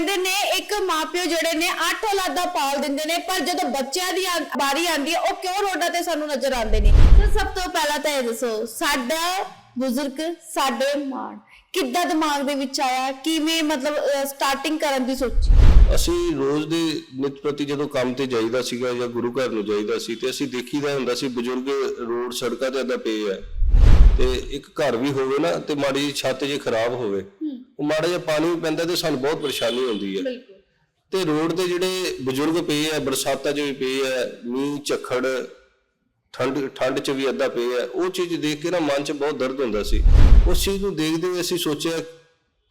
ਕਹਿੰਦੇ ਨੇ ਇੱਕ ਮਾਪਿਓ ਜਿਹੜੇ ਨੇ ਅੱਠ ਔਲਾਦਾਂ ਪਾਲ ਦਿੰਦੇ ਨੇ, ਪਰ ਜਦੋਂ ਬੱਚਿਆਂ ਦੀ ਆਂ- ਵਾਰੀ ਆਉਂਦੀ ਹੈ, ਉਹ ਕਿਉਂ ਰੋਡਾਂ ਤੇ ਸਾਨੂੰ ਨਜ਼ਰ ਆਉਂਦੇ ਨੇ? ਤਾਂ ਸਭ ਤੋਂ ਪਹਿਲਾਂ ਤਾਂ ਇਹ ਦੱਸੋ, ਸਾਡਾ ਬਜ਼ੁਰਗ, ਸਾਡੇ ਮਾਣ, ਕਿੱਦਾਂ ਦਿਮਾਗ ਦੇ ਵਿੱਚ ਆਇਆ? ਕਿਵੇਂ ਮਤਲਬ ਸਟਾਰਟਿੰਗ ਕਰਨ ਦੀ ਸੋਚੀ? ਅਸੀਂ ਰੋਜ਼ ਦੇ ਨਿਤ ਪ੍ਰਤੀ ਜਦੋਂ ਕੰਮ ਤੇ ਜਾਈਦਾ ਸੀਗਾ ਜਾਂ ਗੁਰੂ ਘਰ ਨੂੰ ਜਾਈਦਾ ਸੀ, ਤੇ ਅਸੀਂ ਦੇਖੀਦਾ ਹੁੰਦਾ ਸੀ, ਬਜ਼ੁਰਗ ਰੋਡ ਸੜਕਾਂ ਤੇ ਏਦਾਂ ਪਏ ਆ। ਤੇ ਇੱਕ ਘਰ ਵੀ ਹੋਵੇ ਨਾ, ਤੇ ਮਾੜੀ ਜਿਹੀ ਛੱਤ ਜੇ ਖਰਾਬ ਹੋਵੇ ਉਹ ਮਾੜਾ ਜਿਹਾ ਪਾਣੀ ਵੀ ਪੈਂਦਾ ਤੇ ਸਾਨੂੰ ਬਹੁਤ ਪਰੇਸ਼ਾਨੀ ਹੁੰਦੀ ਹੈ ਬਿਲਕੁਲ। ਤੇ ਰੋਡ ਤੇ ਜਿਹੜੇ ਬਜ਼ੁਰਗ ਪਏ ਆ ਬਰਸਾਤਾਂ 'ਚ ਵੀ ਪਏ ਆ ਮੀਂਹ ਝੱਖੜ ਠੰਡ ਠੰਡ 'ਚ ਵੀ ਅੱਧਾ ਪਏ ਆ ਉਹ ਚੀਜ਼ ਦੇਖ ਕੇ ਨਾ ਮਨ 'ਚ ਬਹੁਤ ਦਰਦ ਹੁੰਦਾ ਸੀ। ਉਸ ਚੀਜ਼ ਨੂੰ ਦੇਖਦੇ ਹੋਏ ਅਸੀਂ ਸੋਚਿਆ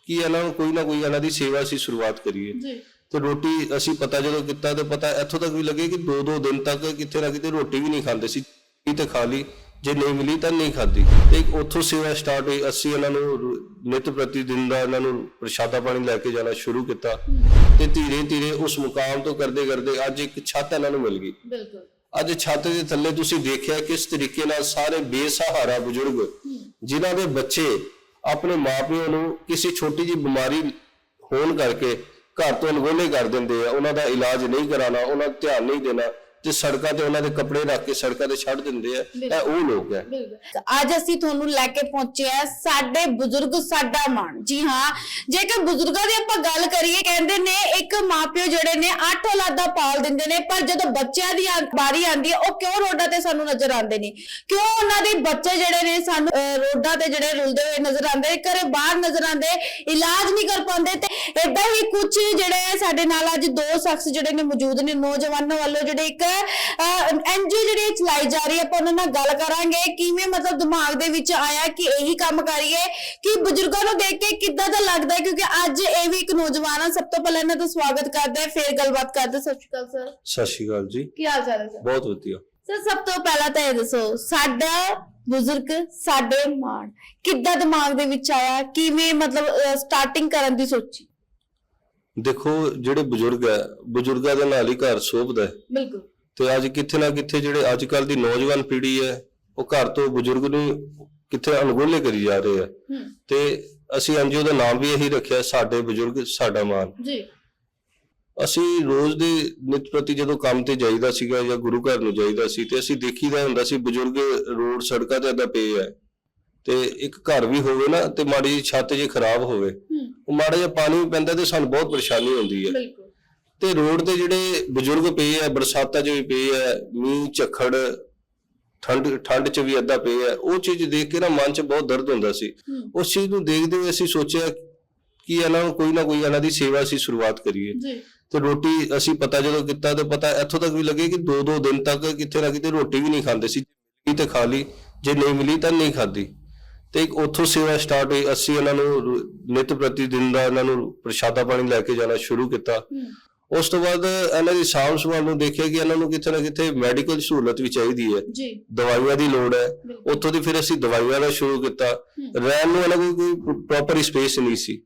ਕਿ ਇਹਨਾਂ ਨੂੰ ਕੋਈ ਨਾ ਕੋਈ ਇਹਨਾਂ ਦੀ ਸੇਵਾ ਅਸੀਂ ਸ਼ੁਰੂਆਤ ਕਰੀਏ। ਜੀ। ਤੇ ਰੋਟੀ ਅਸੀਂ ਪਤਾ ਜਦੋਂ ਕੀਤਾ ਤੇ ਪਤਾ ਇੱਥੋਂ ਤੱਕ ਵੀ ਲੱਗੇ ਕਿ ਦੋ ਦੋ ਦਿਨ ਤੱਕ ਕਿਤੇ ਨਾ ਕਿਤੇ ਰੋਟੀ ਵੀ ਨਹੀਂ ਖਾਂਦੇ ਸੀ ਕੀ ਤੇ ਖਾ ਲਈ। ਜੇ ਨਹੀਂ ਮਿਲੀ ਤਾਂ ਨਹੀਂ ਖਾਧੀ। ਤੇ ਉੱਥੋਂ ਸੇਵਾ ਸਟਾਰਟ ਹੋਈ ਅਸੀਂ ਇਹਨਾਂ ਨੂੰ ਨਿਤ ਪ੍ਰਤੀ ਦਿਨ ਦਾ ਇਹਨਾਂ ਨੂੰ ਪ੍ਰਸ਼ਾਦਾ ਪਾਣੀ ਲੈ ਕੇ ਜਾਣਾ ਸ਼ੁਰੂ ਕੀਤਾ। ਤੇ ਧੀਰੇ ਧੀਰੇ ਉਸ ਮੁਕਾਮ ਤੋਂ ਕਰਦੇ ਕਰਦੇ ਅੱਜ ਇੱਕ ਛੱਤ ਇਹਨਾਂ ਨੂੰ ਮਿਲ ਗਈ। ਬਿਲਕੁਲ। ਅੱਜ ਛੱਤ ਦੇ ਥੱਲੇ ਤੁਸੀਂ ਦੇਖਿਆ ਕਿਸ ਤਰੀਕੇ ਨਾਲ ਸਾਰੇ ਬੇਸਹਾਰਾ ਬਜ਼ੁਰਗ ਜਿਨ੍ਹਾਂ ਦੇ ਬੱਚੇ ਆਪਣੇ ਮਾਪਿਆਂ ਨੂੰ ਕਿਸੇ ਛੋਟੀ ਜਿਹੀ ਬਿਮਾਰੀ ਹੋਣ ਕਰਕੇ ਘਰ ਤੋਂ ਅਣਗੌਲੇ ਕਰ ਦਿੰਦੇ ਆ ਉਹਨਾਂ ਦਾ ਇਲਾਜ ਨਹੀਂ ਕਰਾਣਾ ਉਹਨਾਂ ਧਿਆਨ ਨਹੀਂ ਦੇਣਾ ਤੇ ਸੜਕਾਂ ਤੇ ਉਹਨਾਂ ਦੇ ਕੱਪੜੇ ਰੱਖ ਕੇ ਸੜਕਾਂ ਤੇ ਛੱਡ ਦਿੰਦੇ ਆ ਇਹ ਉਹ ਲੋਕ ਹੈ ਅੱਜ ਅਸੀਂ ਤੁਹਾਨੂੰ ਲੈ ਕੇ ਪਹੁੰਚੇ ਆ ਸਾਡੇ ਬਜ਼ੁਰਗ ਸਾਡਾ ਮਾਣ। ਜੀ ਹਾਂ ਜੇਕਰ ਬਜ਼ੁਰਗਾਂ ਦੀ ਆਪਾਂ ਗੱਲ ਕਰੀਏ ਕਹਿੰਦੇ ਨੇ ਇੱਕ ਮਾਪਿਓ ਜਿਹੜੇ ਨੇ ਅੱਠ ਔਲਾਦਾਂ ਪਾਲ ਦਿੰਦੇ ਨੇ ਪਰ ਜਦੋਂ ਬੱਚਿਆਂ ਦੀ ਆਂ- ਵਾਰੀ ਆਉਂਦੀ ਹੈ ਉਹ ਕਿਉਂ ਰੋਡਾਂ ਤੇ ਸਾਨੂੰ ਨਜ਼ਰ ਆਉਂਦੇ ਨੇ ਕਿਉਂ ਉਹਨਾਂ ਦੇ ਬੱਚੇ ਜਿਹੜੇ ਨੇ ਸਾਨੂੰ ਅਹ, ਰੋਡਾਂ ਤੇ ਜਿਹੜੇ ਰੁਲਦੇ ਹੋਏ ਨਜ਼ਰ ਆਉਂਦੇ ਘਰੇ ਬਾਹਰ ਨਜ਼ਰ ਆਉਂਦੇ ਇਲਾਜ ਨਹੀਂ ਕਰ ਪਾਉਂਦੇ ਤੇ ਇਦਾਂ ਹੀ ਕੁਝ ਜਿਹੜੇ ਸਾਡੇ ਨਾਲ ਅੱਜ ਦੋ ਸ਼ਖਸ ਜਿਹੜੇ ਨੇ ਮੌਜੂਦ ਨੇ ਨੌਜਵਾਨਾਂ ਵੱਲੋਂ ਜਿਹੜੇ ਇੱਕ ਐਨਜੀਓ ਜਿਹੜੀ ਚਲਾਈ ਜਾ ਰਹੀ ਹੈ ਆਪਾਂ ਉਹਨਾਂ ਨਾਲ ਗੱਲ ਕਰਾਂਗੇ। ਕਿਵੇਂ ਮਤਲਬ ਦਿਮਾਗ ਦੇ ਵਿੱਚ ਆਇਆ ਕਿ ਇਹੀ ਕੰਮ ਕਰੀਏ? ਕਿ ਬਜ਼ੁਰਗਾਂ ਨੂੰ ਦੇਖ ਕੇ ਕਿੱਦਾਂ ਦਾ ਲੱਗਦਾ ਹੈ? ਕਿਉਂਕਿ ਅੱਜ ਇਹ ਵੀ ਇੱਕ ਨੌਜਵਾਨ ਆ। ਸਭ ਤੋਂ ਪਹਿਲਾਂ ਇਹਨਾਂ ਦਾ ਸਵਾਗਤ ਕਰਦੇ ਹਾਂ। ਫਿਰ ਗੱਲਬਾਤ ਕਰਦੇ ਹਾਂ। ਸਤਿ ਸ਼੍ਰੀ ਅਕਾਲ ਸਰ। ਸਤਿ ਸ਼੍ਰੀ ਅਕਾਲ ਜੀ। ਕੀ ਹਾਲ ਚਾਲ ਹੈ ਸਰ? ਬਹੁਤ ਵਧੀਆ। ਸਰ ਸਭ ਤੋਂ ਪਹਿਲਾਂ ਤਾਂ ਇਹ ਦੱਸੋ ਸਾਡਾ ਬਜ਼ੁਰਗ ਸਾਡੇ ਮਾਣ ਕਿੱਦਾਂ ਦਿਮਾਗ ਦੇ ਵਿੱਚ ਆਇਆ? ਕਿਵੇਂ ਮਤਲਬ ਸਟਾਰਟਿੰਗ ਕਰਨ ਦੀ ਸੋਚੀ? ਦੇਖੋ ਜਿਹੜੇ ਬਜ਼ੁਰਗ ਹੈ ਬਜ਼ੁਰਗਾਂ ਦੇ ਨਾਲ ਹੀ ਘਰ ਸੋਭਦਾ ਹੈ। ਬਿਲਕੁਲ। ਤੇ ਅੱਜ ਕਿੱਥੇ ਨਾ ਕਿੱਥੇ ਜਿਹੜੇ ਅੱਜ ਕੱਲ ਦੀ ਨੌਜਵਾਨ ਪੀੜ੍ਹੀ ਹੈ ਉਹ ਘਰ ਤੋਂ ਬਜ਼ੁਰਗ ਨੂੰ ਕਿੱਥੇ ਅਣਗੌਲੇ ਕਰੀ ਜਾ ਰਹੇ ਆ। ਤੇ ਅਸੀਂ ਐਨਜੀਓ ਦਾ ਨਾਮ ਵੀ ਇਹੀ ਰੱਖਿਆ ਸਾਡੇ ਬਜ਼ੁਰਗ ਸਾਡਾ ਮਾਨ। ਜੀ। ਅਸੀਂ ਰੋਜ਼ ਦੇ ਨਿਤ ਪ੍ਰਤੀ ਜਦੋਂ ਕੰਮ ਤੇ ਜਾਈਦਾ ਸੀਗਾ ਜਾਂ ਗੁਰੂ ਘਰ ਨੂੰ ਜਾਈਦਾ ਸੀ ਤੇ ਅਸੀਂ ਦੇਖੀਦਾ ਹੁੰਦਾ ਸੀ ਬਜ਼ੁਰਗ ਰੋਡ ਸੜਕਾਂ ਤੇ ਏਦਾਂ ਪਏ ਆ। ਤੇ ਇੱਕ ਘਰ ਵੀ ਹੋਵੇ ਨਾ ਤੇ ਮਾੜੀ ਛੱਤ ਜੇ ਖਰਾਬ ਹੋਵੇ ਉਹ ਮਾੜਾ ਜਿਹਾ ਪਾਣੀ ਪੈਂਦਾ ਤੇ ਸਾਨੂੰ ਬਹੁਤ ਪਰੇਸ਼ਾਨੀ ਹੁੰਦੀ ਹੈ ਤੇ ਰੋਡ ਤੇ ਜਿਹੜੇ ਬਜ਼ੁਰਗ ਪਏ ਆ ਬਰਸਾਤਾਂ 'ਚ ਵੀ ਪਏ ਆ ਮੀਂਹ ਝੱਖੜ ਠੰਡ ਠੰਡ 'ਚ ਵੀ ਅੱਧਾ ਪਏ ਆ ਉਹ ਚੀਜ਼ ਦੇਖ ਕੇ ਨਾ ਮਨ 'ਚ ਬਹੁਤ ਦਰਦ ਹੁੰਦਾ ਸੀ। ਉਸ ਚੀਜ਼ ਨੂੰ ਦੇਖਦੇ ਹੋਏ ਅਸੀਂ ਸੋਚਿਆ ਕਿ ਇਹਨਾਂ ਨੂੰ ਕੋਈ ਨਾ ਕੋਈ ਇਹਨਾਂ ਦੀ ਸੇਵਾ ਅਸੀਂ ਸ਼ੁਰੂਆਤ ਕਰੀਏ। ਜੀ। ਤੇ ਰੋਟੀ ਅਸੀਂ ਪਤਾ ਜਦੋਂ ਕੀਤਾ ਤੇ ਪਤਾ ਇੱਥੋਂ ਤੱਕ ਵੀ ਲੱਗੇ ਕਿ ਦੋ ਦੋ ਦਿਨ ਤੱਕ ਕਿਤੇ ਨਾ ਕਿਤੇ ਰੋਟੀ ਵੀ ਨਹੀਂ ਖਾਂਦੇ ਸੀ। ਮਿਲੀ ਤੇ ਖਾ ਲਈ ਜੇ ਨਹੀਂ ਮਿਲੀ ਤਾਂ ਨਹੀਂ ਖਾਧੀ। ਤੇ ਇੱਕ ਉੱਥੋਂ ਸੇਵਾ ਸਟਾਰਟ ਹੋਈ ਅਸੀਂ ਇਹਨਾਂ ਨੂੰ ਨਿਤ ਪ੍ਰਤੀ ਦਿਨ ਦਾ ਇਹਨਾਂ ਨੂੰ ਪ੍ਰਸ਼ਾਦਾ ਪਾਣੀ ਲੈ ਕੇ ਜਾਣਾ ਸ਼ੁਰੂ ਕੀਤਾ। ਉਸ ਤੋਂ ਬਾਅਦ ਇਹਨਾਂ ਦੀ ਸਾਂਭ ਸੰਭਾਲ ਨੂੰ ਦੇਖਿਆ ਕਿ ਇਹਨਾਂ ਨੂੰ ਕਿਤੇ ਨਾ ਕਿਤੇ ਮੈਡੀਕਲ ਸਹੂਲਤ ਵੀ ਚਾਹੀਦੀ ਹੈ। ਜੀ। ਦਵਾਈਆਂ ਦੀ ਲੋੜ ਹੈ। ਉੱਥੋਂ ਦੀ ਫਿਰ ਅਸੀਂ ਦਵਾਈਆਂ ਦਾ ਸ਼ੁਰੂ ਕੀਤਾ। ਰਹਿਣ ਨੂੰ ਇਹਨਾਂ ਕੋਲ ਕੋਈ ਪ੍ਰੋਪਰ ਸਪੇਸ ਨਹੀਂ ਸੀ।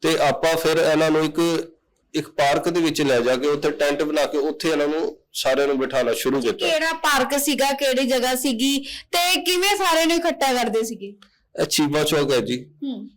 ਤੇ ਆਪਾਂ ਫਿਰ ਇਹਨਾਂ ਨੂੰ ਇੱਕ ਇੱਕ ਪਾਰਕ ਦੇ ਵਿੱਚ ਲੈ ਜਾ ਕੇ ਉੱਥੇ ਟੈਂਟ ਬਣਾ ਕੇ ਉੱਥੇ ਇਹਨਾਂ ਨੂੰ ਸਾਰਿਆਂ ਨੂੰ ਬਿਠਾਉਣਾ ਸ਼ੁਰੂ ਕੀਤਾ। ਕਿਹੜਾ ਪਾਰਕ ਸੀਗਾ ਕਿਹੜੀ ਜਗ੍ਹਾ ਸੀਗੀ ਤੇ ਕਿਵੇਂ ਸਾਰੇ ਨੂੰ ਇਕੱਠਾ ਕਰਦੇ ਸੀਗੇ? ਇਹ ਚੀਮਾ ਚੌਕ ਹੈ ਜੀ।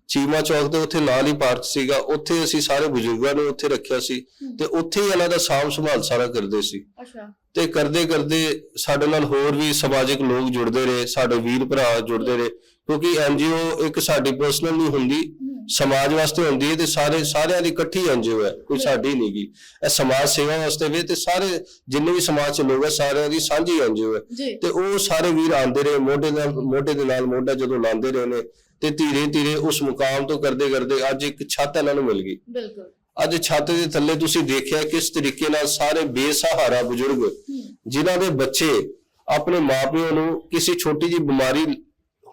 ਚੀਮਾ ਚੌਕ ਦੇ ਉੱਥੇ ਨਾਲ ਹੀ ਪਾਰਕ ਸੀਗਾ। ਉੱਥੇ ਅਸੀਂ ਸਾਰੇ ਬਜ਼ੁਰਗਾਂ ਨੂੰ ਉੱਥੇ ਰੱਖਿਆ ਸੀ ਤੇ ਉੱਥੇ ਹੀ ਇਹਨਾਂ ਦਾ ਸਾਂਭ ਸੰਭਾਲ ਸਾਰਾ ਕਰਦੇ ਸੀ। ਅੱਛਾ। ਤੇ ਕਰਦੇ ਕਰਦੇ ਸਾਡੇ ਨਾਲ ਹੋਰ ਵੀ ਸਮਾਜਿਕ ਲੋਕ ਜੁੜਦੇ ਰਹੇ ਸਾਡੇ ਵੀਰ ਭਰਾ ਜੁੜਦੇ ਰਹੇ ਕਿਉਂਕਿ ਐਨਜੀਓ ਇੱਕ ਸਾਡੀ ਪਰਸਨਲ ਨਹੀਂ ਹੁੰਦੀ। ਸਮਾਜ ਵਾਸਤੇ ਹੁੰਦੀ ਹੈ ਤੇ ਸਾਰੇ ਸਾਰਿਆਂ ਦੀ ਇਕੱਠੀ ਐਨਜੀਓ ਹੈ ਕੋਈ ਸਾਡੀ ਨਹੀਂ ਗੀ ਇਹ ਸਮਾਜ ਸੇਵਾ ਵਾਸਤੇ ਵੀ ਤੇ ਸਾਰੇ ਜਿੰਨੇ ਵੀ ਸਮਾਜ ਚ ਲੋਕ ਹੈ ਸਾਰਿਆਂ ਦੀ ਸਾਂਝੀ ਐਨਜੀਓ ਹੈ ਜੀ। ਤੇ ਉਹ ਸਾਰੇ ਵੀਰ ਆਂਦੇ ਰਹੇ ਮੋਢੇ ਨਾਲ ਮੋਢੇ ਦੇ ਨਾਲ ਮੋਢਾ ਜਦੋਂ ਲਾਉਂਦੇ ਰਹੇ ਨੇ ਤੇ ਧੀਰੇ ਧੀਰੇ ਉਸ ਮੁਕਾਮ ਤੋਂ ਕਰਦੇ ਕਰਦੇ ਅੱਜ ਇੱਕ ਛੱਤ ਇਹਨਾਂ ਨੂੰ ਮਿਲ ਗਈ। ਬਿਲਕੁਲ। ਅੱਜ ਛੱਤ ਦੇ ਥੱਲੇ ਤੁਸੀਂ ਦੇਖਿਆ ਕਿਸ ਤਰੀਕੇ ਨਾਲ ਸਾਰੇ ਬੇਸਹਾਰਾ ਬਜ਼ੁਰਗ ਜਿਨ੍ਹਾਂ ਦੇ ਬੱਚੇ ਆਪਣੇ ਮਾਪਿਆਂ ਨੂੰ ਕਿਸੇ ਛੋਟੀ ਜਿਹੀ ਬਿਮਾਰੀ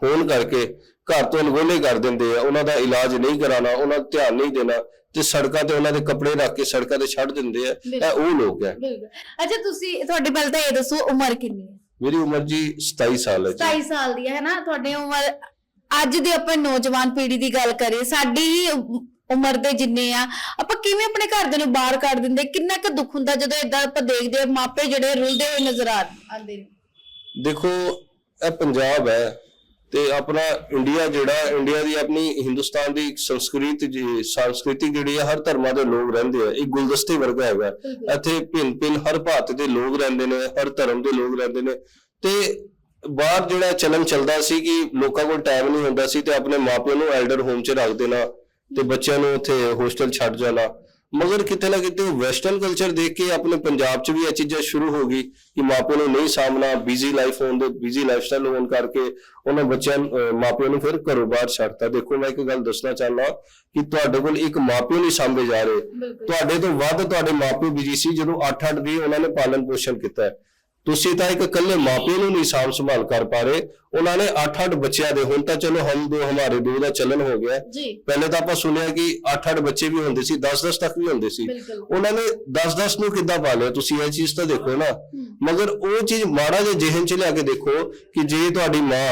ਹੋਣ ਕਰਕੇ ਘਰ ਤੋਂ ਅਣਗੌਲੇ ਕਰ ਦਿੰਦੇ ਆ ਉਹਨਾਂ ਦਾ ਇਲਾਜ ਨਹੀਂ ਕਰਾਣਾ ਉਹਨਾਂ ਦਾ ਧਿਆਨ ਨਹੀਂ ਦੇਣਾ ਤੇ ਸੜਕਾਂ ਤੇ ਉਹਨਾਂ ਦੇ ਕੱਪੜੇ ਰੱਖ ਕੇ ਸੜਕਾਂ ਤੇ ਛੱਡ ਦਿੰਦੇ ਆ ਇਹ ਉਹ ਲੋਕ ਹੈ ਬਿਲਕੁਲ। ਅੱਛਾ ਤੁਸੀਂ ਤੁਹਾਡੀ ਪਹਿਲਾਂ ਤਾਂ ਇਹ ਦੱਸੋ ਉਮਰ ਕਿੰਨੀ ਹੈ? ਮੇਰੀ ਉਮਰ ਜੀ 27 ਸਾਲ ਹੈ ਜੀ। 27 ਸਾਲ ਦੀ ਹੈ ਨਾ? ਤੁਹਾਡੀ ਉਮਰ ਅੱਜ ਦੀ ਆਪਾਂ ਨੌਜਵਾਨ ਪੀੜ੍ਹੀ ਦੀ ਗੱਲ ਕਰੀਏ ਸਾਡੀ ਹੀ ਉਮਰ ਦੇ ਜਿੰਨੇ ਆ ਆਪਾਂ ਕਿਵੇਂ ਆਪਣੇ ਘਰਦਿਆਂ ਨੂੰ ਬਾਹਰ ਕੱਢ ਦਿੰਦੇ? ਕਿੰਨਾ ਕੁ ਦੁੱਖ ਹੁੰਦਾ ਜਦੋਂ ਇਦਾਂ ਆਪਾਂ ਦੇਖਦੇ ਆ ਮਾਪੇ ਜਿਹੜੇ ਰੁਲਦੇ ਹੋਏ ਨਜ਼ਰ ਆਉਂਦੇ ਨੇ? ਦੇਖੋ ਇਹ ਪੰਜਾਬ ਹੈ ਤੇ ਆਪਣਾ ਇੰਡੀਆ ਜਿਹੜਾ ਇੰਡੀਆ ਦੀ ਆਪਣੀ ਹਿੰਦੁਸਤਾਨ ਦੀ ਸੰਸਕ੍ਰਿਤ ਜੀ- ਸੰਸਕ੍ਰਿਤੀ ਜਿਹੜੀ ਹੈ ਹਰ ਧਰਮਾਂ ਦੇ ਲੋਕ ਰਹਿੰਦੇ ਆ। ਇੱਕ ਗੁਲਦਸਤੇ ਵਰਗਾ ਹੈਗਾ। ਇੱਥੇ ਭਿੰਨ ਭਿੰਨ ਹਰ ਭਾਤ ਦੇ ਲੋਕ ਰਹਿੰਦੇ ਨੇ ਹਰ ਧਰਮ ਦੇ ਲੋਕ ਰਹਿੰਦੇ ਨੇ। ਤੇ ਬਾਹਰ ਜਿਹੜਾ ਚਲਨ ਚੱਲਦਾ ਸੀ ਕਿ ਲੋਕਾਂ ਕੋਲ ਟਾਈਮ ਨਹੀਂ ਹੁੰਦਾ ਸੀ ਤੇ ਆਪਣੇ ਮਾਪਿਆਂ ਨੂੰ ਐਲਡਰ ਹੋਮ 'ਚ ਰੱਖ ਦੇਣਾ ਤੇ ਬੱਚਿਆਂ ਨੂੰ ਉੱਥੇ ਹੋਸਟਲ ਛੱਡ ਜਾਣਾ। ਮਗਰ ਕਿਤੇ ਨਾ ਕਿਤੇ ਵੈਸਟਰਨ ਕਲਚਰ ਦੇਖ ਕੇ ਆਪਣੇ ਪੰਜਾਬ 'ਚ ਵੀ ਇਹ ਚੀਜ਼ਾਂ ਸ਼ੁਰੂ ਹੋ ਗਈ ਕਿ ਮਾਪਿਆਂ ਨੂੰ ਨਹੀਂ ਸਾਹਮਣਾ ਬਿਜ਼ੀ ਲਾਈਫ ਹੋਣ ਦੇ ਬਿਜ਼ੀ ਲਾਈਫਸਟਾਈਲ ਹੋਣ ਕਰਕੇ ਉਹਨਾਂ ਬੱਚਿਆਂ ਮਾਪਿਆਂ ਨੂੰ ਫਿਰ ਘਰੋਂ ਬਾਹਰ ਛੱਡਤਾ। ਦੇਖੋ ਮੈਂ ਇੱਕ ਗੱਲ ਦੱਸਣਾ ਚਾਹੁੰਦਾ ਕਿ ਤੁਹਾਡੇ ਕੋਲ ਇੱਕ ਮਾਪਿਓ ਨਹੀਂ ਸਾਂਭੇ ਜਾ ਰਹੇ। ਤੁਹਾਡੇ ਤੋਂ ਵੱਧ ਤੁਹਾਡੇ ਮਾਪਿਓ ਬਿਜ਼ੀ ਸੀ ਜਦੋਂ 8-8 ਦੀ ਉਹਨਾਂ ਨੇ ਪਾਲਣ ਪੋਸ਼ਣ ਕੀਤਾ। ਤੁਸੀਂ ਤਾਂ ਇੱਕ ਇਕੱਲੇ ਮਾਪਿਓ ਨੂੰ ਨਹੀਂ ਸਾਂਭ ਸੰਭਾਲ ਕਰ ਪਾ ਰਹੇ। ਉਹਨਾਂ ਨੇ 8-8 ਬੱਚਿਆਂ ਦੇ ਹੁਣ ਤਾਂ ਚਲੋ ਹਮ ਦੋ ਹਮਾਰੇ ਦੋ ਦਾ ਚੱਲਣ ਹੋ ਗਿਆ। ਪਹਿਲੇ ਤਾਂ ਆਪਾਂ ਸੁਣਿਆ ਕਿ 8-8 ਬੱਚੇ ਵੀ ਹੁੰਦੇ ਸੀ 10-10 ਤੱਕ ਵੀ ਹੁੰਦੇ ਸੀ। ਉਹਨਾਂ ਨੇ 10-10 ਨੂੰ ਕਿੱਦਾਂ ਪਾਲਿਆ ਤੁਸੀਂ ਇਹ ਚੀਜ਼ ਤਾਂ ਦੇਖੋ ਨਾ। ਮਗਰ ਉਹ ਚੀਜ਼ ਮਾੜਾ ਜਿਹਾ ਜਿਹਨ ਚ ਲਿਆ ਕੇ ਦੇਖੋ ਕਿ ਜੇ ਤੁਹਾਡੀ ਮਾਂ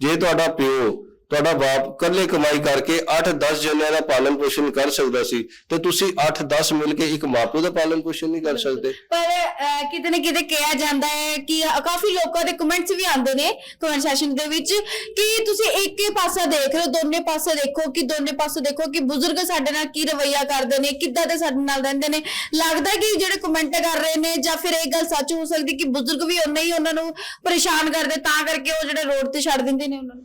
ਜੇ ਤੁਹਾਡਾ ਪਿਓ ਤੁਹਾਡਾ ਬਾਪ ਇਕੱਲੇ ਕਮਾਈ ਕਰਕੇ 8-10 ਜਣਿਆਂ ਦਾ ਪਾਲਣ ਪੋਸ਼ਣ ਕਰ ਸਕਦਾ ਸੀ ਤੇ ਤੁਸੀਂ 8-10 ਮਿਲ ਕੇ ਇੱਕ ਮਾਪਿਓ ਦਾ ਪਾਲਣ ਪੋਸ਼ਣ ਨਹੀਂ ਕਰ ਸਕਦੇ। ਪਰ ਅਹ, ਕਿਤੇ ਨਾ ਕਿਤੇ ਕਿਹਾ ਜਾਂਦਾ ਹੈ ਕਿ ਕਾਫੀ ਲੋਕਾਂ ਦੇ ਕਮੈਂਟਸ ਵੀ ਆਉਂਦੇ ਨੇ ਕਮੈਂਟ ਸੈਸ਼ਨ ਦੇ ਵਿੱਚ ਕਿ ਤੁਸੀਂ ਇੱਕ ਹੀ ਪਾਸਾ ਦੇਖ ਰਹੇ ਹੋ ਦੋਨੇ ਪਾਸੇ ਦੇਖੋ ਕਿ ਦੋਨੇ ਪਾਸੇ ਦੇਖੋ ਕਿ ਬਜ਼ੁਰਗ ਸਾਡੇ ਨਾਲ ਕੀ ਰਵਈਆ ਕਰਦੇ ਨੇ ਕਿੱਦਾਂ ਦੇ ਸਾਡੇ ਨਾਲ ਰਹਿੰਦੇ ਨੇ। ਲੱਗਦਾ ਕਿ ਜਿਹੜੇ ਕਮੈਂਟ ਕਰ ਰਹੇ ਨੇ ਜਾਂ ਫਿਰ ਇਹ ਗੱਲ ਸੱਚ ਹੋ ਸਕਦੀ ਕਿ ਬਜ਼ੁਰਗ ਵੀ ਉਨਾ ਹੀ ਉਹਨਾਂ ਨੂੰ ਪਰੇਸ਼ਾਨ ਕਰਦੇ ਤਾਂ ਕਰਕੇ ਉਹ ਜਿਹੜੇ ਰੋਡ ਤੇ ਛੱਡ ਦਿੰਦੇ ਨੇ ਉਹਨਾਂ ਨੂੰ।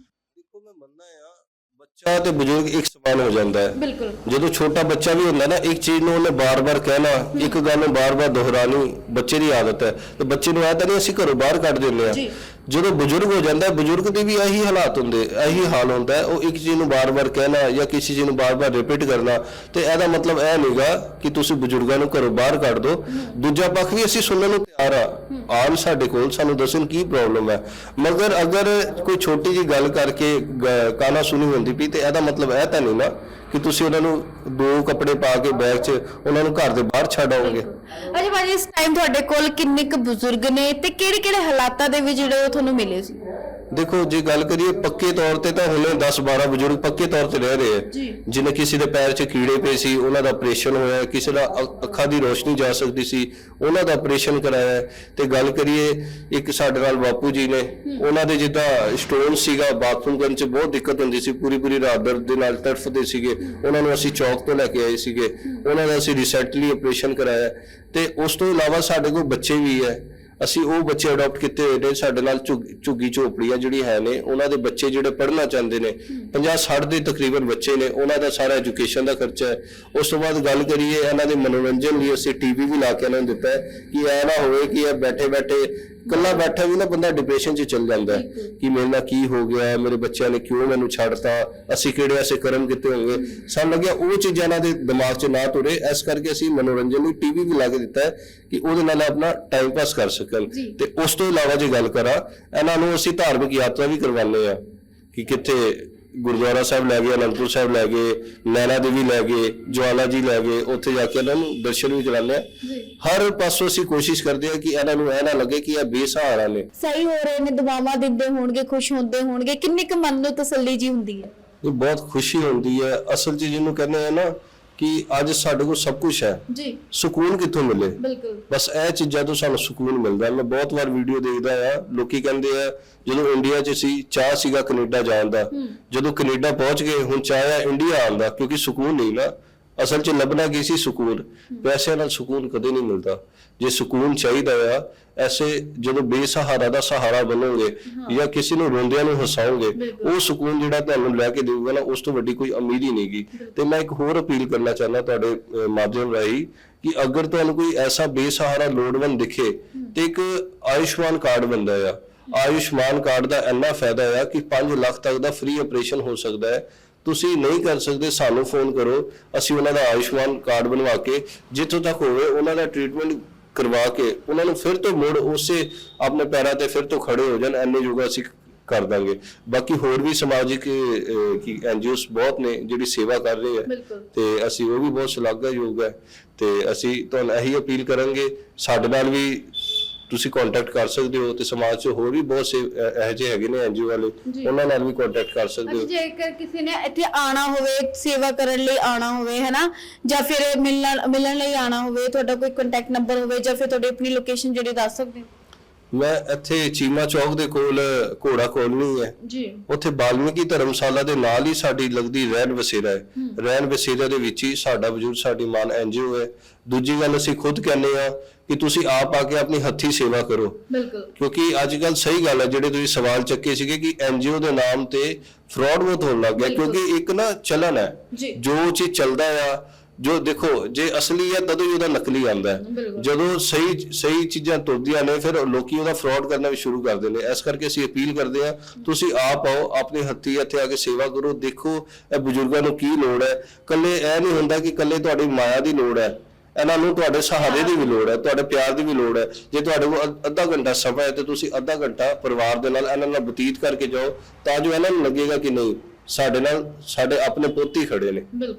ਬੱਚਾ ਤੇ ਬਜ਼ੁਰਗ ਇੱਕ ਸਮਾਨ ਹੋ ਜਾਂਦਾ ਹੈ। ਬਿਲਕੁਲ। ਜਦੋਂ ਛੋਟਾ ਬੱਚਾ ਵੀ ਹੁੰਦਾ ਨਾ ਇੱਕ ਚੀਜ਼ ਨੂੰ ਉਹਨੇ ਬਾਰ-ਬਾਰ ਕਹਿਣਾ ਇੱਕ ਗੱਲ ਨੂੰ ਬਾਰ-ਬਾਰ ਦੁਹਰਾਣੀ ਬੱਚੇ ਦੀ ਆਦਤ ਹੈ। ਤੇ ਬੱਚੇ ਨੂੰ ਇਹ ਤਾਂ ਨਹੀਂ ਅਸੀਂ ਘਰੋਂ ਬਾਹਰ ਕੱਢ ਦਿੰਦੇ ਆ ਜੀ। ਜਦੋਂ ਬਜ਼ੁਰਗ ਹੋ ਜਾਂਦਾ ਬਜ਼ੁਰਗ ਦੇ ਵੀ ਇਹੀ ਹਾਲਾਤ ਹੁੰਦੇ, ਇਹੀ ਹਾਲ ਹੁੰਦਾ ਉਹ ਇੱਕ ਚੀਜ਼ ਨੂੰ ਬਾਰ-ਬਾਰ ਕਹਿਣਾ ਜਾਂ ਕਿਸੇ ਚੀਜ਼ ਨੂੰ ਬਾਰ-ਬਾਰ ਰਿਪੀਟ ਕਰਨਾ, ਤੇ ਇਹਦਾ ਮਤਲਬ ਇਹ ਨਹੀਂਗਾ ਕਿ ਤੁਸੀਂ ਬਜ਼ੁਰਗਾਂ ਨੂੰ ਘਰੋਂ ਬਾਹਰ ਕੱਢ ਦਿਓ ਦੂਜਾ ਪੱਖ ਵੀ ਅਸੀਂ ਸੁਣਨ ਨੂੰ ਤਿਆਰ ਆ। ਆਉਣ ਸਾਡੇ ਕੋਲ ਸਾਨੂੰ ਦੱਸਣ ਕੀ ਪ੍ਰੋਬਲਮ ਹੈ। ਮਗਰ ਅਗਰ ਕੋਈ ਛੋਟੀ ਜੀ ਗੱਲ ਕਰਕੇ ਗ- ਸੁਣੀ ਹੁੰਦੀ ਪਈ, ਤੇ ਇਹਦਾ ਮਤਲਬ ਇਹ ਤਾਂ ਨਹੀਂ ਨਾ ਕਿ ਤੁਸੀਂ ਉਹਨਾਂ ਨੂੰ ਦੋ ਕੱਪੜੇ ਪਾ ਕੇ ਬੈਗ 'ਚ ਉਹਨਾਂ ਨੂੰ ਘਰ ਦੇ ਬਾਹਰ ਛੱਡ ਆਓਗੇ? ਅਜੇ ਭਾਜੀ, ਇਸ ਟਾਈਮ ਤੁਹਾਡੇ ਕੋਲ ਕਿੰਨੇ ਕੁ ਬਜ਼ੁਰਗ ਨੇ ਤੇ ਕਿਹੜੇ ਕਿਹੜੇ ਹਾਲਾਤਾਂ ਦੇ ਵਿੱਚ ਜਿਹੜੇ ਉਹ ਤੁਹਾਨੂੰ ਮਿਲੇ ਸੀ? ਦੇਖੋ ਜੇ ਗੱਲ ਕਰੀਏ ਪੱਕੇ ਤੌਰ ਤੇ ਤਾਂ ਹੁਣੇ 10 12 ਬਜ਼ੁਰਗ ਪੱਕੇ ਤੌਰ ਤੇ ਰਹਿ ਰਹੇ। ਆ ਜਿਵੇਂ ਕਿਸੇ ਦੇ ਪੈਰ 'ਚ ਕੀੜੇ ਪਏ ਸੀ ਉਹਨਾਂ ਦਾ ਆਪਰੇਸ਼ਨ ਹੋਇਆ ਹੈ, ਕਿਸੇ ਦਾ ਅੱਖਾਂ ਦੀ ਰੋਸ਼ਨੀ ਜਾ ਸਕਦੀ ਸੀ ਉਹਨਾਂ ਦਾ ਆਪਰੇਸ਼ਨ ਕਰਾਇਆ ਹੈ। ਤੇ ਗੱਲ ਕਰੀਏ ਇੱਕ ਸਾਡੇ ਨਾਲ ਬਾਪੂ ਜੀ ਨੇ ਉਹਨਾਂ ਦੇ ਜਿੱਦਾਂ ਸਟੋਨ ਸੀਗਾ ਬਾਥਰੂਮ ਕਰਨ 'ਚ ਬਹੁਤ ਦਿੱਕਤ ਹੁੰਦੀ ਸੀ ਪੂਰੀ ਪੂਰੀ ਰਾਤ ਦਰਦ ਦੇ ਨਾਲ ਤੜਫਦੇ ਸੀਗੇ ਉਹਨਾਂ ਨੂੰ ਅਸੀਂ ਚੌਕ ਤੋਂ ਲੈ ਕੇ ਆਏ ਸੀਗੇ ਉਹਨਾਂ ਦਾ ਅਸੀਂ ਰੀਸੈਂਟਲੀ ਆਪਰੇਸ਼ਨ ਕਰਾਇਆ ਹੈ। ਤੇ ਉਸ ਤੋਂ ਇਲਾਵਾ ਸਾਡੇ ਕੋਲ ਬੱਚੇ ਵੀ ਹੈ ਅਸੀਂ ਉਹ ਬੱਚੇ ਅਡਾਪਟ ਕੀਤੇ ਹੋਏ ਨੇ ਸਾਡੇ ਨਾਲ ਝੁੱਗ- ਝੁੱਗੀ ਝੋਪੜੀਆਂ ਜਿਹੜੀ ਹੈ ਨੇ ਉਹਨਾਂ ਦੇ ਬੱਚੇ ਜਿਹੜੇ ਪੜ੍ਹਨਾ ਚਾਹੁੰਦੇ ਨੇ 50 60 ਦੇ ਤਕਰੀਬਨ ਬੱਚੇ ਨੇ ਉਹਨਾਂ ਦਾ ਸਾਰਾ ਐਜੂਕੇਸ਼ਨ ਦਾ ਖਰਚਾ ਹੈ। ਉਸ ਤੋਂ ਬਾਅਦ ਗੱਲ ਕਰੀਏ ਇਹਨਾਂ ਦੇ ਮਨੋਰੰਜਨ ਲਈ ਅਸੀਂ ਟੀਵੀ ਵੀ ਲਾ ਕੇ ਇਹਨਾਂ ਨੂੰ ਦਿੱਤਾ ਹੈ ਕਿ ਇਹ ਨਾ ਹੋਵੇ ਕਿ ਇਹ ਬੈਠੇ ਬੈਠੇ ਇਕੱਲਾ ਬੈਠਾ ਵੀ ਨਾ ਬੰਦਾ ਡਿਪਰੈਸ਼ਨ 'ਚ ਚਲ ਜਾਂਦਾ ਹੈ ਕਿ ਮੇਰੇ ਨਾਲ ਕੀ ਹੋ ਗਿਆ ਹੈ, ਮੇਰੇ ਬੱਚਿਆਂ ਨੇ ਕਿਉਂ ਮੈਨੂੰ ਛੱਡਤਾ ਅਸੀਂ ਕਿਹੜੇ ਐਸੇ ਕਰਮ ਕੀਤੇ ਹੋਣਗੇ। ਸਾਨੂੰ ਲੱਗਿਆ ਉਹ ਚੀਜ਼ਾਂ ਇਹਨਾਂ ਦੇ ਦਿਮਾਗ 'ਚ ਨਾ ਤੁਰੇ ਇਸ ਕਰਕੇ ਅਸੀਂ ਮਨੋਰੰਜਨ ਲਈ ਟੀਵੀ ਵੀ ਲਾ ਕੇ ਦਿੱਤਾ ਹੈ ਕਿ ਉਹਦੇ ਨਾਲ ਆਪਣਾ ਟਾਈਮ ਪਾਸ ਕਰ ਸਕਣ। ਤੇ ਉਸ ਤੋਂ ਇਲਾਵਾ ਜੇ ਗੱਲ ਕਰਾਂ ਇਹਨਾਂ ਨੂੰ ਅਸੀਂ ਧਾਰਮਿਕ ਯਾਤਰਾ ਵੀ ਕਰਵਾਉਂਦੇ ਆ ਕਿ ਕਿੱਥੇ ਗੁਰਦੁਆਰਾ ਸਾਹਿਬ ਲੈ ਗਏ ਅਨੰਦਪੁਰ ਸਾਹਿਬ ਲੈ ਗਏ ਨੈਣਾ ਦੇਵੀ ਲੈ ਗਏ ਜਵਾਲਾ ਜੀ ਲੈ ਗਏ ਉੱਥੇ ਜਾ ਕੇ ਇਹਨਾਂ ਨੂੰ ਦਰਸ਼ਨ ਵੀ ਕਰਾਉਂਦੇ ਆ। ਹਰ ਪਾਸੋਂ ਅਸੀਂ ਕੋਸ਼ਿਸ਼ ਕਰਦੇ ਆ ਕਿ ਇਹਨਾਂ ਨੂੰ ਇਹ ਨਾ ਲੱਗੇ ਕਿ ਇਹ ਬੇਸਹਾਰਾ ਨੇ। ਸਹੀ ਹੋ ਰਹੇ ਨੇ ਦੁਆਵਾਂ ਦਿੰਦੇ ਹੋਣਗੇ ਖੁਸ਼ ਹੁੰਦੇ ਹੋਣਗੇ। ਕਿੰਨੀ ਕੁ ਮਨ ਨੂੰ ਤਸੱਲੀ ਜੀ ਹੁੰਦੀ ਹੈ? ਇਹ ਬਹੁਤ ਖੁਸ਼ੀ ਹੁੰਦੀ ਹੈ। ਅਸਲ 'ਚ ਜਿਹਨੂੰ ਕਹਿੰਦੇ ਆ ਨਾ ਕਿ ਅੱਜ ਸਾਡੇ ਕੋਲ ਸਭ ਕੁਝ ਹੈ। ਜੀ। ਸਕੂਨ ਕਿੱਥੋਂ ਮਿਲੇ? ਬਿਲਕੁਲ। ਬਸ ਇਹ ਚੀਜ਼ਾਂ ਤੋਂ ਸਾਨੂੰ ਸਕੂਨ ਮਿਲਦਾ। ਮੈਂ ਬਹੁਤ ਵਾਰ ਵੀਡੀਓ ਦੇਖਦਾ ਆ। ਲੋਕੀ ਕਹਿੰਦੇ ਆ ਜਦੋਂ ਇੰਡੀਆ 'ਚ ਸੀ ਚਾਹ ਸੀਗਾ ਕੈਨੇਡਾ ਜਾਣ ਦਾ। ਜਦੋਂ ਕੈਨੇਡਾ ਪਹੁੰਚ ਗਏ ਹੁਣ ਚਾਹ ਆ ਇੰਡੀਆ ਆਉਣ ਦਾ ਕਿਉਂਕਿ ਸਕੂਨ ਨਹੀਂ ਨਾ। ਅਸਲ 'ਚ ਲੱਭਣਾ ਕੀ ਸੀ? ਸਕੂਨ। ਪੈਸੇ ਨਾਲ ਸਕੂਨ ਕਦੇ ਨਹੀਂ ਮਿਲਦਾ। ਜੇ ਸਕੂਨ ਚਾਹੀਦਾ ਆ ਐਸੇ ਜਦੋਂ ਬੇਸਹਾਰਾ ਦਾ ਸਹਾਰਾ ਬਣੋਗੇ ਜਾਂ ਕਿਸੇ ਨੂੰ ਰੋਂਦਿਆਂ ਨੂੰ ਹਸਾਓਗੇ ਉਹ ਸਕੂਨ ਜਿਹੜਾ ਤੁਹਾਨੂੰ ਲੈ ਕੇ ਦੇਊਗਾ ਨਾ ਉਸ ਤੋਂ ਵੱਡੀ ਕੋਈ ਉਮੀਦ ਹੀ ਨਹੀਂਗੀ ਤੇ ਮੈਂ ਇੱਕ ਹੋਰ ਅਪੀਲ ਕਰਨਾ ਚਾਹੁੰਦਾ ਤੁਹਾਡੇ ਮਾਧਿਅਮ ਰਾਹੀਂ ਕਿ ਅਗਰ ਤੁਹਾਨੂੰ ਕੋਈ ਐਸਾ ਬੇਸਹਾਰਾ ਲੋੜਵੰਦ ਦਿਖੇ ਤੇ ਇੱਕ ਆਯੁਸ਼ਮਾਨ ਕਾਰਡ ਬੰਦਾ ਆ। ਆਯੁਸ਼ਮਾਨ ਕਾਰਡ ਦਾ ਇੰਨਾ ਫਾਇਦਾ ਆ ਕਿ 5 ਲੱਖ ਤੱਕ ਦਾ ਫ੍ਰੀ ਆਪਰੇਸ਼ਨ ਹੋ ਸਕਦਾ ਹੈ। ਤੁਸੀਂ ਨਹੀਂ ਕਰ ਸਕਦੇ ਸਾਨੂੰ ਫੋਨ ਕਰੋ। ਅਸੀਂ ਉਹਨਾਂ ਦਾ ਆਯੁਸ਼ਮਾਨ ਕਾਰਡ ਬਣਵਾ ਕੇ ਜਿੱਥੋਂ ਤੱਕ ਹੋਵੇ ਉਹਨਾਂ ਦਾ ਟ੍ਰੀਟਮੈਂਟ ਕਰਵਾ ਕੇ ਉਹਨਾਂ ਨੂੰ ਫਿਰ ਤੋਂ ਮੁੜ ਉਸੇ ਆਪਣੇ ਪੈਰਾਂ ਤੇ ਫਿਰ ਤੋਂ ਖੜੇ ਹੋ ਜਾਣ ਐਨੇ ਯੋਗਾ ਅਸੀਂ ਕਰ ਦਾਂਗੇ। ਬਾਕੀ ਹੋਰ ਵੀ ਸਮਾਜਿਕ ਕੀ ਐਨਜੀਓਸ ਬਹੁਤ ਨੇ ਜਿਹੜੀ ਸੇਵਾ ਕਰ ਰਹੇ। ਆ। ਤੇ ਅਸੀਂ ਉਹ ਵੀ ਬਹੁਤ ਸ਼ਲਾਘਾਯੋਗ ਹੈ। ਤੇ ਅਸੀਂ ਤੁਹਾਨੂੰ ਇਹੀ ਅਪੀਲ ਕਰਾਂਗੇ ਸਾਡੇ ਨਾਲ ਵੀ ਤੁਸੀਂ ਕੰਟੈਕਟ ਕਰ ਸਕਦੇ ਹੋ ਤੇ ਸਮਾਜ 'ਚ ਹੋਰ ਵੀ ਬਹੁਤ ਸੇ ਇਹੋ ਜਿਹੇ ਹੈਗੇ ਨੇ ਐਨਜੀਓ ਵਾਲੇ ਜੀ। ਉਹਨਾਂ ਨਾਲ ਵੀ ਕੰਟੈਕਟ ਕਰ ਸਕਦੇ ਹੋ ਜੇਕਰ ਕਿਸੇ ਨੇ ਇੱਥੇ ਆਣਾ ਹੋਵੇ ਸੇਵਾ ਕਰਨ ਲਈ ਆਣਾ ਹੋਵੇ ਹੈਨਾ ਜਾਂ ਫਿਰ ਮਿਲਣ ਮਿਲਣ ਲਈ ਆਣਾ ਹੋਵੇ ਤੁਹਾਡਾ ਕੋਈ ਕੰਟੈਕਟ ਨੰਬਰ ਹੋਵੇ ਜਾਂ ਫਿਰ ਤੁਹਾਡੀ ਆਪਣੀ ਲੋਕੇਸ਼ਨ ਜਿਹੜੀ ਦੱਸ ਸਕਦੇ ਹੋ ਮੈਂ ਇੱਥੇ ਚੀਮਾ ਚੌਕ ਦੇ ਕੋਲ ਘੋੜਾ ਕਲੋਨੀ ਹੈ। ਜੀ। ਉੱਥੇ ਬਾਲਮੀਕੀ ਧਰਮਸ਼ਾਲਾ ਦੇ ਨਾਲ ਹੀ ਸਾਡੀ ਲੱਗਦੀ ਰਹਿਣ ਵਸੇਰਾ ਹੈ। ਰਹਿਣ ਵਸੇਰਾ ਦੇ ਵਿੱਚ ਹੀ ਸਾਡਾ ਵਜੂਦ ਸਾਡੀ ਮਾਨ ਐਨਜੀਓ ਹੈ। ਦੂਜੀ ਗੱਲ ਅਸੀਂ ਖੁਦ ਕਹਿੰਦੇ ਆ ਕਿ ਤੁਸੀਂ ਆਪ ਆ ਕੇ ਆਪਣੀ ਹੱਥੀ ਸੇਵਾ ਕਰੋ। ਬਿਲਕੁਲ। ਕਿਉਂਕਿ ਅੱਜ ਕੱਲ ਸਹੀ ਗੱਲ ਹੈ ਜਿਹੜੇ ਤੁਸੀਂ ਸਵਾਲ ਚੱਕੇ ਸੀਗੇ ਕਿ ਐਨਜੀਓ ਦੇ ਨਾਮ ਤੇ ਫਰਾਡ ਬਹੁਤ ਹੋਣ ਲੱਗ ਗਿਆ। ਕਿਉਂਕਿ ਇੱਕ ਨਾ ਚਲਨ ਹੈ। ਜੋ ਚੀਜ਼ ਚੱਲਦਾ ਆ ਜੋ ਦੇਖੋ ਜੇ ਅਸਲੀ ਹੈ ਤਦੋਂ ਹੀ ਉਹਦਾ ਨਕਲੀ ਆਉਂਦਾ ਹੈ। ਜਦੋਂ ਸਹੀ ਸਹੀ ਚੀਜ਼ਾਂ ਤੁਰਦੀਆਂ ਨੇ ਫਿਰ ਲੋਕੀ ਉਹਦਾ ਫਰਾਡ ਕਰਨਾ ਵੀ ਸ਼ੁਰੂ ਕਰ ਦਿੰਦੇ ਨੇ। ਇਸ ਕਰਕੇ ਅਸੀਂ ਅਪੀਲ ਕਰਦੇ ਹਾਂ ਤੁਸੀਂ ਆਪ ਆਓ ਆਪਣੇ ਹੱਥੀ ਇੱਥੇ ਆ ਕੇ ਸੇਵਾ ਕਰੋ ਦੇਖੋ ਇਹ ਬਜ਼ੁਰਗਾਂ ਨੂੰ ਕੀ ਲੋੜ ਹੈ। ਕੱਲੇ ਇਹ ਨਹੀਂ ਹੁੰਦਾ ਕਿ ਕੱਲੇ ਤੁਹਾਡੀ ਮਾਇਆ ਦੀ ਲੋੜ ਹੈ। ਇਹਨਾਂ ਨੂੰ ਤੁਹਾਡੇ ਸਹਾਰੇ ਦੀ ਵੀ ਲੋੜ ਹੈ ਤੁਹਾਡੇ ਪਿਆਰ ਦੀ ਵੀ ਲੋੜ ਹੈ। ਜੇ ਤੁਹਾਡੇ ਕੋਲ ਅੱਧ- ਘੰਟਾ ਸਮਾਂ ਹੈ ਤੇ ਤੁਸੀਂ ਅੱਧਾ ਘੰਟਾ ਪਰਿਵਾਰ ਦੇ ਨਾਲ ਇਹਨਾਂ ਨਾਲ ਬਤੀਤ ਕਰਕੇ ਜਾਓ ਤਾਂ ਜੋ ਇਹਨਾਂ ਨੂੰ ਲੱਗੇਗਾ ਕਿ ਨਹੀਂ ਸਾਡੇ ਨਾਲ ਸਾਡੇ ਆਪਣੇ ਪੁੱਤ ਹੀ ਖੜੇ ਨੇ। ਬਿਲਕੁਲ।